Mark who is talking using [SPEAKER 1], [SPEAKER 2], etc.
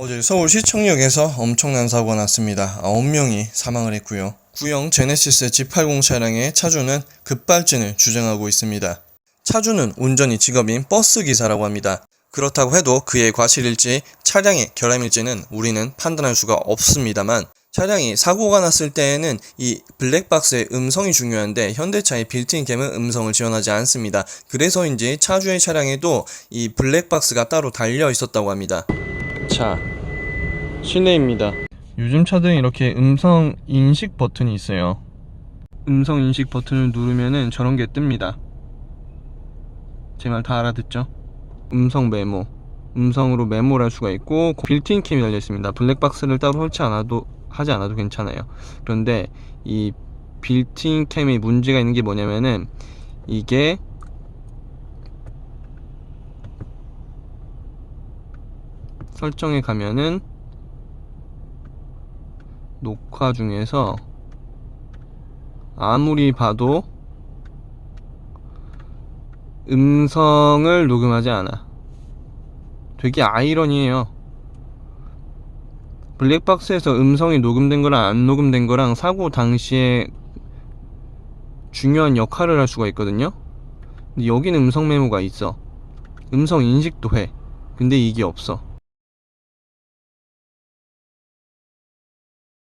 [SPEAKER 1] 어제 서울 시청역에서 엄청난 사고가 났습니다. 9명이 사망을 했고요. 구형 제네시스 G80 차량의 차주는 급발진을 주장하고 있습니다. 차주는 운전이 직업인 버스 기사라고 합니다. 그렇다고 해도 그의 과실일지 차량의 결함일지는 우리는 판단할 수가 없습니다만 차량이 사고가 났을 때에는 이 블랙박스의 음성이 중요한데 현대차의 빌트인 캠은 음성을 지원하지 않습니다. 그래서인지 차주의 차량에도 이 블랙박스가 따로 달려 있었다고 합니다. 자, 실내입니다. 요즘 차들은 이렇게 음성 인식 버튼이 있어요. 음성 인식 버튼을 누르면은 저런 게 뜹니다. 제 말 다 알아듣죠? 음성 메모. 음성으로 메모를 할 수가 있고 빌트인 캠이 달려 있습니다. 블랙박스를 따로 설치 않아도 하지 않아도 괜찮아요. 그런데 이 빌트인 캠이 문제가 있는 게 뭐냐면은 이게 설정에 가면은 녹화 중에서 아무리 봐도 음성을 녹음하지 않아. 되게 아이러니해요. 블랙박스에서 음성이 녹음된 거랑 안 녹음된 거랑 사고 당시에 중요한 역할을 할 수가 있거든요. 근데 여기는 음성 메모가 있어. 음성 인식도 해. 근데 이게 없어.